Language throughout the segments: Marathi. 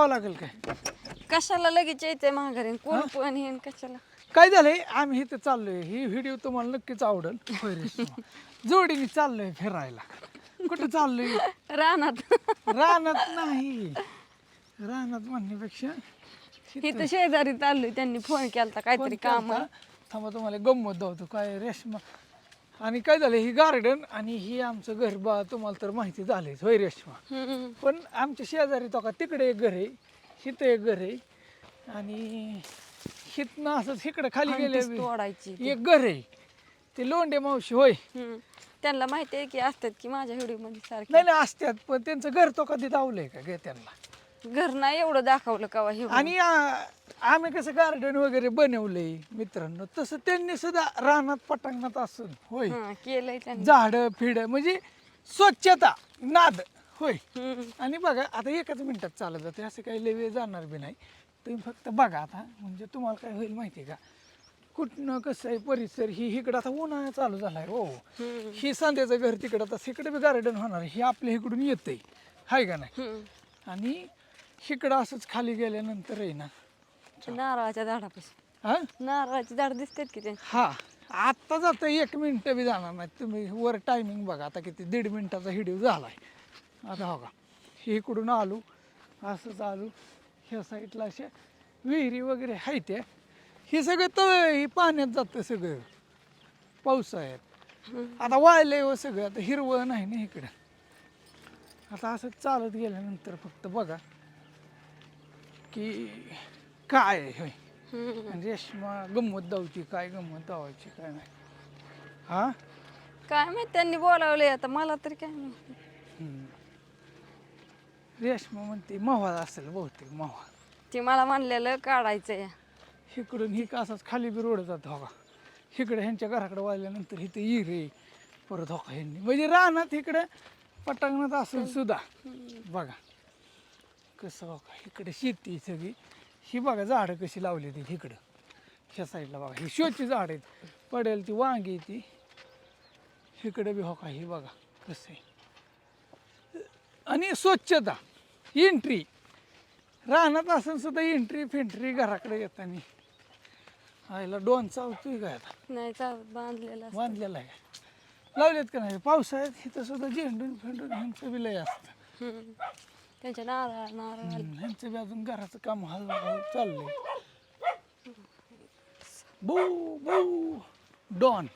जावं लागेल काय? कशाला लगेच यायचंय माघारी? कोण पण हे कशाला? काय झालंय? आम्ही इथं चाललोय. ही व्हिडिओ तुम्हाला नक्कीच आवडेल. जोडीने चाललोय फिरायला. कुठं चाललोय? रानात. रानात नाही. रानात म्हणण्यापेक्षा इथं शेजारी चाललोय. त्यांनी फोन केलता काहीतरी काम. थांबा तुम्हाला गंमत दावतो. काय रेशमा आणि काय झालं ही गार्डन आणि ही आमचं घर बा तुम्हाला तर माहिती झालंच होय रेशमा? पण आमच्या शेजारी तो का तिकडे एक घर आहे हिथं एक घर आहे. आणि हिथनं असंच इकडे खाली गेले तोडायची एक घर आहे. ते लोंडे मावशी होय. हम्म. त्यांना माहिती आहे की असतात की माझ्या व्हिडिओमध्ये सारखे? नाही नाही असत्यात पण त्यांचं घर तो कधी दावलंय का गे त्यांना? घर नाही एवढं दाखवलं कवा हे आणि आ, आम्ही कसं गार्डन वगैरे बनवलंय मित्रांनो तसं त्यांनी सुद्धा रानात पटांगणात असून होय. हं, केलंय त्यांनी. झाड फिड म्हणजे स्वच्छता नाद होय. हम्म. आणि बघा आता एकाच मिनिटात चालत जाते असं काही लय वेळ जाणार बी नाही. तुम्ही फक्त बघा आता म्हणजे तुम्हाला काय होईल माहिती आहे का? कुठनं कसं आहे परिसर ही इकडं आता उन्हाळा चालू झालाय हो. हम्म. ही सांध्याचं घर तिकडं आता तिकडे बी गार्डन होणार हे आपल्या इकडून येतंय हाय का नाही? हम्म. आणि इकडं असंच खाली गेल्यानंतर आहे ना नारळाच्या झाडापाशी. हा? नारळाची झाड दिसतात की ते? हा. आत्ता जातं एक मिनटं बी जाणार नाही तुम्ही वर टायमिंग बघा आता किती दीड मिनिटाचा व्हिडिओ झालाय. आता हो का? इकडून आलो असंच आलो ह्या साईडला अशा विहिरी वगैरे आहे त्या. हे सगळं तळ हे पाण्यात जातं सगळं. पावसाळ्यात आता वाळलंय हो सगळं. आता हिरवं नाही ना इकडं. आता असं चालत गेल्यानंतर फक्त बघा. की काय आहे होय. आणि रेशमा गंमत दावची काय गंमत दावायची काय नाही. हा? काय माहीत त्यांनी बोलावलंय आता मला तरी काय माहिती. हम्म. रेशमा म्हणते मोहाळ असेल बहुतेक मोहाळ ते मला म्हणलेलं काढायचंय. इकडून ही असाच खाली बी रोड जात हो का इकडे ह्यांच्या घराकडे वाढल्यानंतर इथं हिरे परत हो का ह्यांनी. म्हणजे रानात इकडे पटांगणात असून सुद्धा. बघा. कसं हो का इकडे शेती सगळी. ही बघा झाडं कशी लावली ती इकडं. ह्या साईडला बघा ही शोची झाड आहेत. पडेल ती वांगी ती. इकडे बी हो का ही बघा कसं आहे. आणि स्वच्छता एंट्री रानात असून सुद्धा एंट्री फेंट्री घराकडे येताना. आईला डोन चावतोय काय आता? नाही चालत बांधलेलं. बांधलेला आहे लावलेत का नाही? पावसाळ्यात इथं सुद्धा झेंडून फेंडून ह्यांचं बी लय असतं. त्यांच्या नारळ नारळ. ह्यांचं बी अजून घराचं काम हळूहळू चाललंय. बू बू डॉन.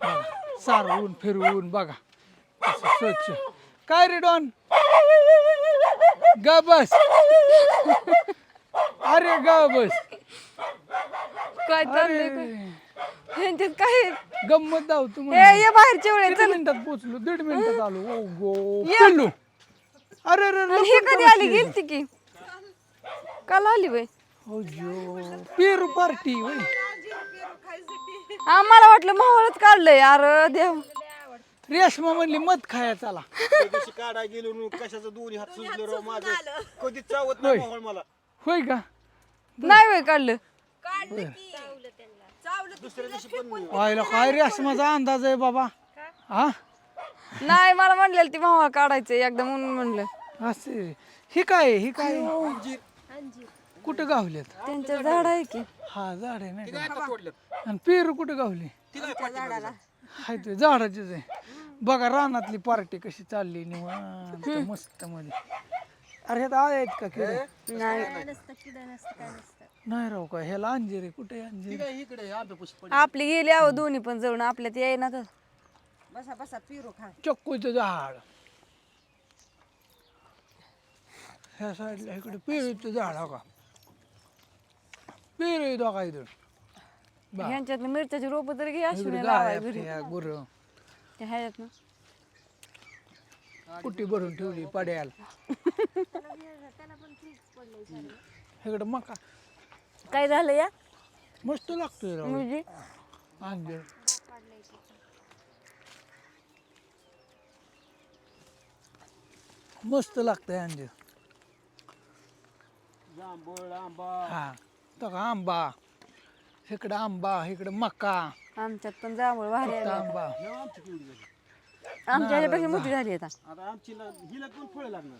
बघा, सारवून फिरवून बघा. कसं स्वच्छ. काय रे डॉन? गा बस. अरे गा बस. काय चाललंय काय ह्यांच्यात काय? गंमत दाव हे तुम्हाला ये बाहेरचे वेळे किती मिनिटात पोचलो? दीड मिनिटात आलो. ओ गो. पिल्लू. अरे अरे अरे, हे कधी आली? की. गेलती की? काल आली वय हो जो पेरू पार्टी होय. आम्हाला वाटलं मावळच काढलंय अरे देव. रेशमा म्हणली मत खाया चला. त्या दिवशी काढा गेलो नु कशाचं दोन्ही हात सुजले राव माझं. कधीच चावत नाही मोहळ मला. होय का? नाही वय काढलं. व्हायला काय रेशमाचा अंदाज आहे बाबा? हा? नाही मला म्हणलेलं ती मावळ काढायचं एकदा म्हणून म्हणलं. असे ही काय आहे? ही काय आहे? कुठं गावलेत त्यांच्या झाड आहे की. हा झाड आहे नाही आणि पेरू कुठं गावली. हाय ते झाडाचीच आहे. बघा रानातली पार्टी कशी चालली निवांत मस्त मध्ये. अरे ह्यात आहेत का किडे? नाही. नाही. राव का ह्याला अंजीर आहे. कुठे आहे अंजीर? आपली गेली अहो दोन्ही पण जाऊन आपल्यात चक्कूचं झाड ह्या साईडला इकडे पेरूचं झाड हो का पेरू येतो का इथं बा. ह्यांच्यात मिरच्याची रोप तरी घे अशी इकडे घरी गुरं कुट्टी भरून ठेवली पड्याला इकडं मका काय झालं या मस्त लागतोय राव म्हणजे अंजीर मस्त लागतंय अंजीर. जांभळ आंबा. हा तो का आंबा इकडं आंबा इकडं मका. आमच्यात पण जांभूळ भारी आंबा. हे आमची केवढी झाली. आमच्या ह्याच्यापेक्षा मोठी झाली आता. आता आमची ला- हिला पण फळं लागणार?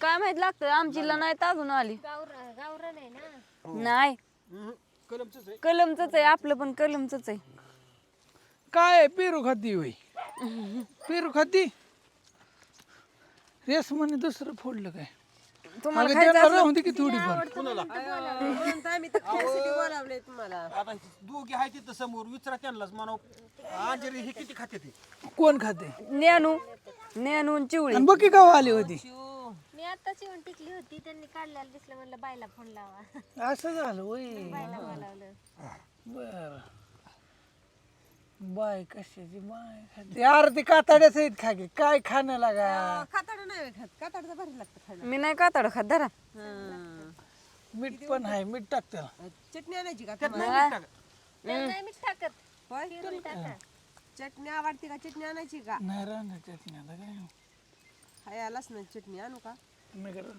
काय माहीत लागतं आमचीला नाही तर अजून आली. गावरा गावरा नाही ना. नाही. हम्म, कलमचंच आहे. कलमच आहे आपलं पण कलमच आहे. काय आहे? पेरू खाती होई पेरू खाती? रेस म्हणे दुसरं फोडलं काय? तुम्हाला अगं खायचं त्यांना असलं राहून दे की थोडीफार. आता दोघे आहे तिथं समोर विचारा त्यांनाच हे किती खाते ते? कोण खाते? नेनू. नेनू आणि चिवळी. आणि बघी गाव आली होती. मी आताच येऊन टिकली होती त्यांनी काढल्याला दिसलं म्हणलं बायला फोन लावा. असं झालं वय बायला बोलावलं. बर. बाय कशाची बाय खाते. अरे ती कातड्याच आहेत खा की. काय खाणं लागा? खाताड नाही खात. काताडचं भारी लागतं खायला. मी नाही कातड खात धरा. मीठ पण आहे मीठ टाक त्याला. चटणी आणायची का? त्यात नाही मीठ टाकत. होय? फिरून टाका. चटणी आवडते का? चटणी आणायची का? नाही राहणार चटणी आता काय हाय आलाच ना चटणी आणू का? नगर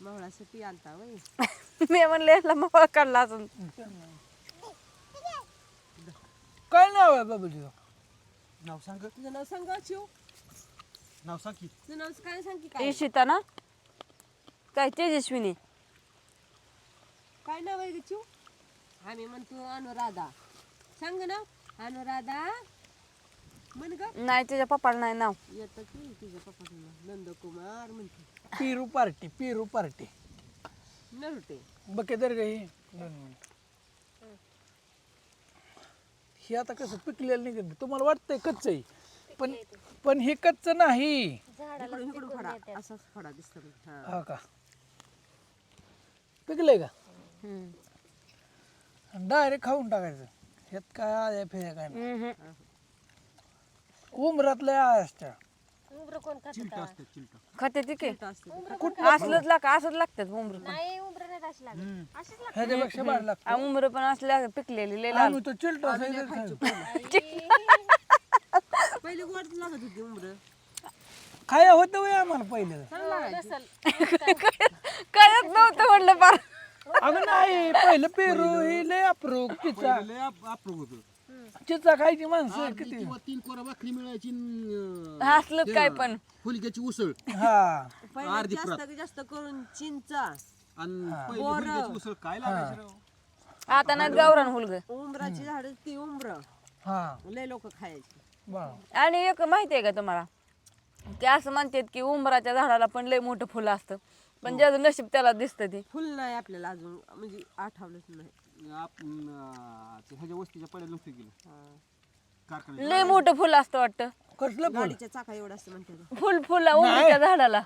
महळासाठी आणता वय मी म्हणले याला मग काढला असून काय नाव आहे बाबूजी नाव सांग तुझं नाव सांग शिव नाव सांग की. तुझं नाव काय सांग की काय? इशिता ना? काय तेजस्विनी? काय नाव आहे ग चिव आम्ही म्हणतो अनुराधा. सांग ना अनुराधा. म्हण ग. नाही त्याच्या पप्पाला नाही नाव. येतं की तुझ्या पप्पाचं नाव? नंदकुमार म्हणते. पेरू पार्टी पेरू पार्टी. नरुटे बघे तर काही हे आता कसं पिकलेलं नाही का तुम्हाला वाटतंय कच्च आहे? पण पण हे कच्च नाही. झाडाला इकडून इकडून फडा असाच फडा दिसतो बघ. हा. हा का? पिकलंय का. डायरेक्ट खाऊन टाकायचं. ह्यात काय आळ्या फेऱ्या काय नाही. उमरातल्या आळ्या असत्या उमरं कोण खात चिलट असतं चिलट. खाते ती की? इथं असतं असलंच लाग असंच लागतात उमर नाही उमरं नाही अशी लागत. अशीच लागत ह्याच्यापेक्षा बाहेर लागतं. उमर पण असल्या पिकलेली लय लाल. आम्ही तो चिलट असायचं पहिले गोड लागत होती उमर. खाया होतं वय आम्हाला पहिलं. नसल. कळत नव्हतं म्हणलं पार अगं नाही पहिलं पेरू ही लय अप्रूप चिचा. लय आप- अप्रूप होतं. चिचा खायची माणसं अर्धी किती? किंवा तीन कोरा भाकरी मिळायची न, असलं काय पण. फुलक्याची उसळ. हा. पहिले अर्धी जास्त जास्त करून चिंचा. आणि पहिली फुलक्याची उसळ काय लागायची राव? आता नाही गावरान हुलग उमराची झाड ती उमर हा. लय लोक खायची. बा आणि एक माहिती आहे का तुम्हाला? ते असं म्हणतात की उंबराच्या झाडाला पण लय मोठं फुलं असतं. पण ज्याचं नशीब त्याला दिसतं ते. फुल नाही आपल्याला अजून म्हणजे आठवलंच नाही आपण अं, ते ह्याच्या वस्तीच्या पड्यात नव्हतं गेलो. हा. कारखान्यात लय मोठं फुलं असतं वाटतं. कसलं फुल? गाडीच्या चाका एवढं असतं म्हणते फुल फुल उमराच्या झाडाला.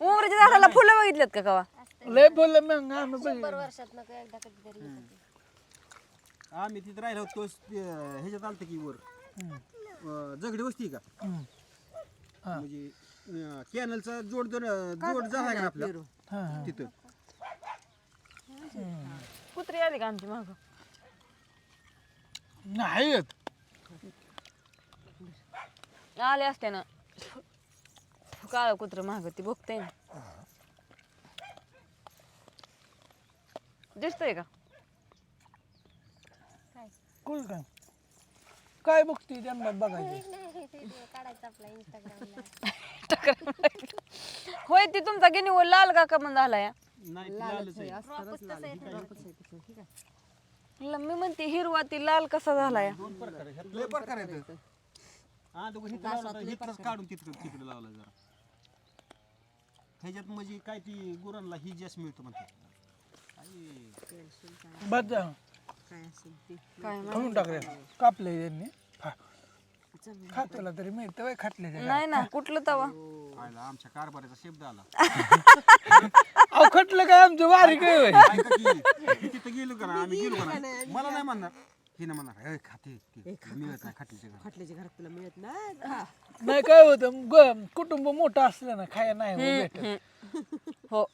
उमराच्या झाडाला फुलं बघितलेत का कवा? लय मग आम्ही बघितलं. शंभर वर्षात नका एकदा कधीतरी येतं ते. आम्ही तिथे राहिलो होतो ते, ह्याच्यात आलतं की वर. अं, जगडी वस्ती का? हम्म. हा. म्हणजे अं, कॅनलचा जोड जर जोड झाला का आपल्या हा. तिथं. कुत्री आली का आमची माग? नाही येत. आले असते ना काळ कुत्र माग ती बघते ना. दिसतंय का? कुल काय? काय बघते त्यांना बघायचं? नाही ते काढायचं आपला इंस्टाग्रामला होय ती तुमचा गिनी लाल का का म्हणून झाला या नाही ती लालच आहे ल- मी म्हणते हिरवा ती लाल कसा झाला या दोन प्रकार आहेत. ह्यात लय प्रकार आहेत. हा तो हिथं लावला होता, हिथंच काढून तिथं तिकडे लावला जरा. ह्याच्यात म्हणजे काय ती गुरांना ही जास्त मिळतो म्हणतात आई, जा काय असेल ते. काय खाऊन टाकले. कापले त्यांनी खा. खात्याला तरी मिळतं वय खाटले नाही ना कुठलं तवा? आमच्या कारभाराचा शब्द आला. अहो खटलं काय आमचं वारी काय होय ऐका की, मी तिथं गेलो का ना आम्ही गेलो का ना मला नाही म्हणणार. हे ना म्हणणार. "ए, खाते ते मिळत नाही खाटीच्या घरात. खाटल्याच्या घरात तुला मिळत नाही? खा. नाही काय होतं ग- कुटुंब मोठं असलं ना खाया नाही हो भेटत. हो.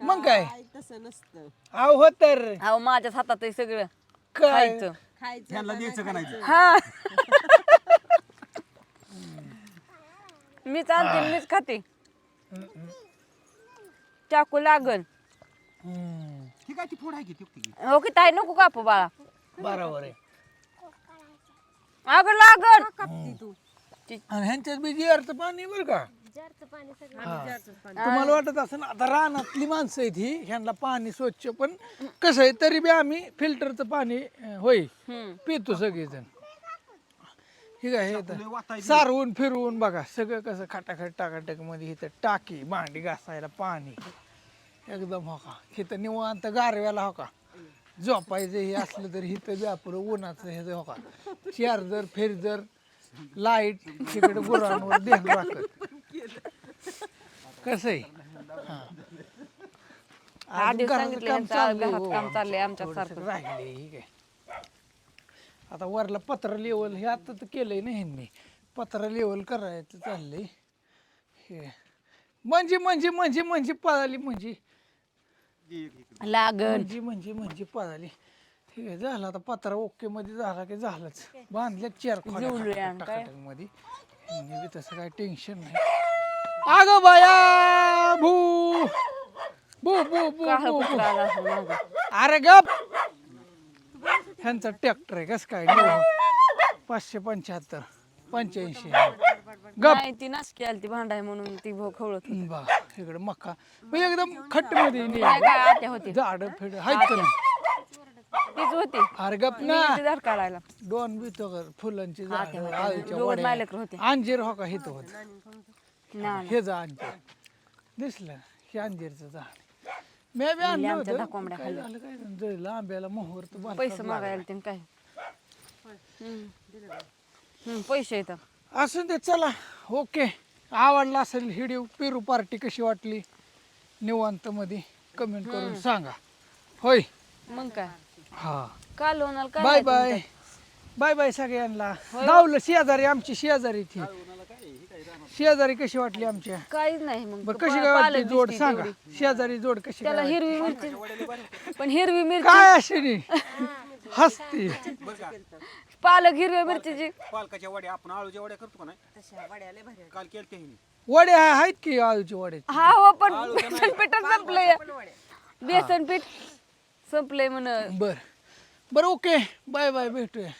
मग काय? काय तसं नसतं. अहो हो तर. अहो माझ्याच हातात आहे सगळं. काय? खायचं. खायचं त्यांना द्यायचं का नाही? हा. मीच आणते मीच खाते. चाकू लागल. हम्म, ठीक आहे ती फोड आहे की ती ती हो की ताई नको कापू बाळा. बरोबर आहे. अगं लागल. कापती तू? आणि ह्यांच्यात बी जिअरचं पाणी बरं का? जारचं पाणी सगळं. हा. तुम्हाला वाटत असं ना आता रानातली माणसं आहेत ही ह्यांना पाणी स्वच्छ पण कसं आहे तरी बी आम्ही फिल्टरचं पाणी होय. पितो सगळेजण. ठीक आहे. सारवून फिरवून बघा सगळं कसं खटाखट टाकाटकमध्ये इथं टाकी भांडी घासायला पाणी. एकदम हो का? इथं निवांत गारव्याला हो का? झोपायचं हे असलं तर इथं बी आपलं उन्हाचं हे हो का? चार्जर फिरजर लाइट तिकडे गुरांवर ध्यान राखत कसं आहे? हा. आधी अजून घराचं सांगितलं काम यांचं चाललंय, घरात हो. काम चाललंय आमच्या थोडंसं सारखं राहिले ठीक आहे. आता वरला पत्र लेवल हे आता तर केलंय ना ह्यांनी. पत्र लेवल करायचं चाललंय. हे. म्हणजे म्हणजे म्हणजे म्हणजे पळाली म्हणजे. लागन म्हणजे म्हणजे म्हणजे पळाली. ठीक आहे झालं आता पत्रा ओके मध्ये झाला की झालंच. बांधल्या चार जुळल्या आणि काय? मध्ये तसं काय टेन्शन नाही. अगं बाया भू. भू भू भू भू, भू. अरे गप. ह्यांचा ट्रॅक्टर आहे कस काय? पाचशे पंच्याहत्तर पंच्याऐंशी. गप. नाही ती नासकी आली ती भांडाय म्हणून ती भो खवळत. बा इकडे मक्का म्हणजे एकदम खट्टमध्ये काय काय आत्या होती. झाड फेड. आहेत का नाही? तीच होती. अरे गप ना. ते काढायला. दोन बितो कर फुलांची झाड ते होते. आळूच्या दोन वड्या. मालक होते. अंजीर हो का हित होत. ना हे जा अंजीर. दिसलं हे अंजीरचं झाड मी बी आणलं आमच्या होतं. काय झालं काय झालं? जळलं आंब्याला मोहर तर बारकाच पैसे लागला. मागायला ते काय? हम्म. हम्म, पैसे येतात असं ते चला. ओके. आवडला असेल व्हिडिओ पेरू पार्टी कशी वाटली? निवांत मध्ये कमेंट करून सांगा. होय. मग काय? हा. काल होणार काय बाय नाही बाय? बाय बाय सगळ्यांना. गावलं शेजारी आमची शेजारी ती. शेजारी कशी वाटली आमच्या? काहीच नाही मग. बरं कशी काय वाटली जोड सांगा. शेजारी जोड कशी त्याला काय हिरवी मिरची. पण हिरवी मिरची काय अशी हसती. पालक हिरव्या मिरचीची. पालकाच्या वड्या आपण आळूच्या वड्या करतो का नाही? काल केलते हिने. वडे आहेत की आळूची वडे? हा हो पण बेसन पीठ संपलंय. बेसन पीठ संपलंय म्हण बर. बर ओके. बाय बाय भेटूया.